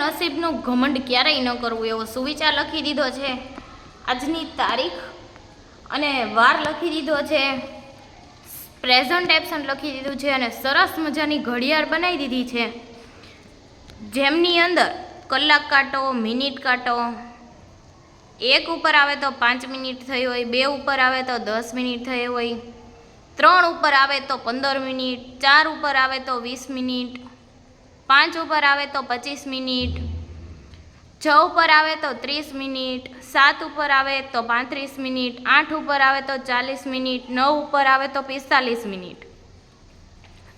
નસીબનું ઘમંડ ક્યારેય ન કરવું એવો સુવિચાર લખી દીધો છે. આજની તારીખ અને વાર લખી દીધો છે. પ્રેઝન્ટ એબ્સન્ટ લખી દીધું છે અને સરસ મજાની ઘડિયાળ બનાવી દીધી છે. જેમની અંદર કલાક કાંટો, મિનિટ કાંટો, એક ઉપર આવે તો પાંચ મિનિટ થઈ હોય, બે ઉપર આવે તો દસ મિનિટ થઈ હોય, ત્રણ ઉપર આવે તો પંદર મિનિટ, ચાર ઉપર આવે તો વીસ મિનિટ પાંચ ઉપર આવે તો પચીસ મિનિટ, છ ઉપર આવે તો ત્રીસ મિનિટ, સાત ઉપર આવે તો પાંત્રીસ મિનિટ, આઠ ઉપર આવે તો ચાલીસ મિનિટ, નવ ઉપર આવે તો પિસ્તાલીસ મિનિટ.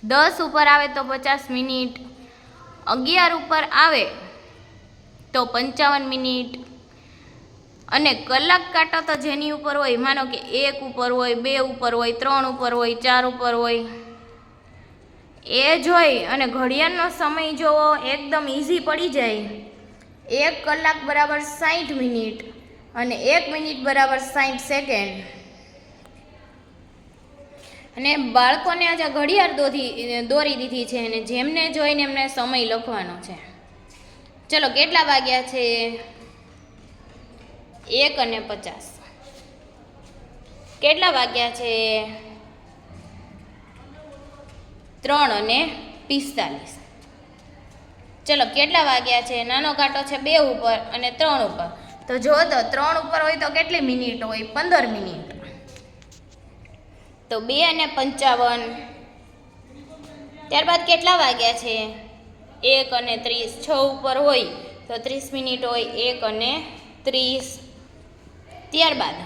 દસ ઉપર આવે તો પચાસ મિનિટ, અગિયાર ઉપર આવે તો પંચાવન મિનિટ. અને કલાક કાંટો તો જેની ઉપર હોય, માનો કે એક ઉપર હોય, બે ઉપર હોય, ત્રણ ઉપર હોય, ચાર ઉપર હોય. એ જોઈ અને ઘડિયાળનો સમય જોવો એકદમ ઇઝી પડી જાય. એક કલાક બરાબર સાઠ મિનિટ અને એક મિનિટ બરાબર સાઠ સેકન્ડ. અને બાળકોને આજે ઘડિયાળ દોધી, દોરી દીધી છે અને જેમને જોઈને એમને સમય લખવાનો છે. ચલો, કેટલા વાગ્યા છે? એક અને પચાસ. કેટલા વાગ્યા છે? ત્રણ અને પિસ્તાલીસ. ચલો, કેટલા વાગ્યા છે? નાનો કાંટો છે બે ઉપર અને ત્રણ ઉપર. તો જો તો ત્રણ ઉપર હોય તો કેટલી મિનિટ હોય? પંદર મિનિટ. તો બે અને પંચાવન. ત્યારબાદ કેટલા વાગ્યા છે? એક અને ત્રીસ. છ ઉપર હોય તો ત્રીસ મિનિટ હોય. એક અને ત્રીસ. ત્યારબાદ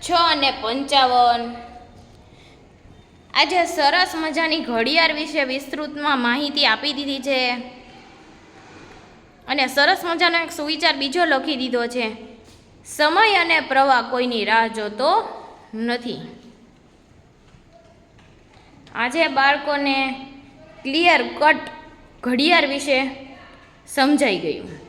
છ અને પંચાવન. આજે સરસ મજાની ઘડિયાળ વિશે વિસ્તૃતમાં માહિતી આપી દીધી છે. અને સરસ મજાનો એક સુવિચાર બીજો લખી દીધો છે. સમય અને પ્રવાહ કોઈની રાહ જોતો નથી. આજે બાળકોને ક્લિયર કટ ઘડિયાળ વિશે સમજાઈ ગયું.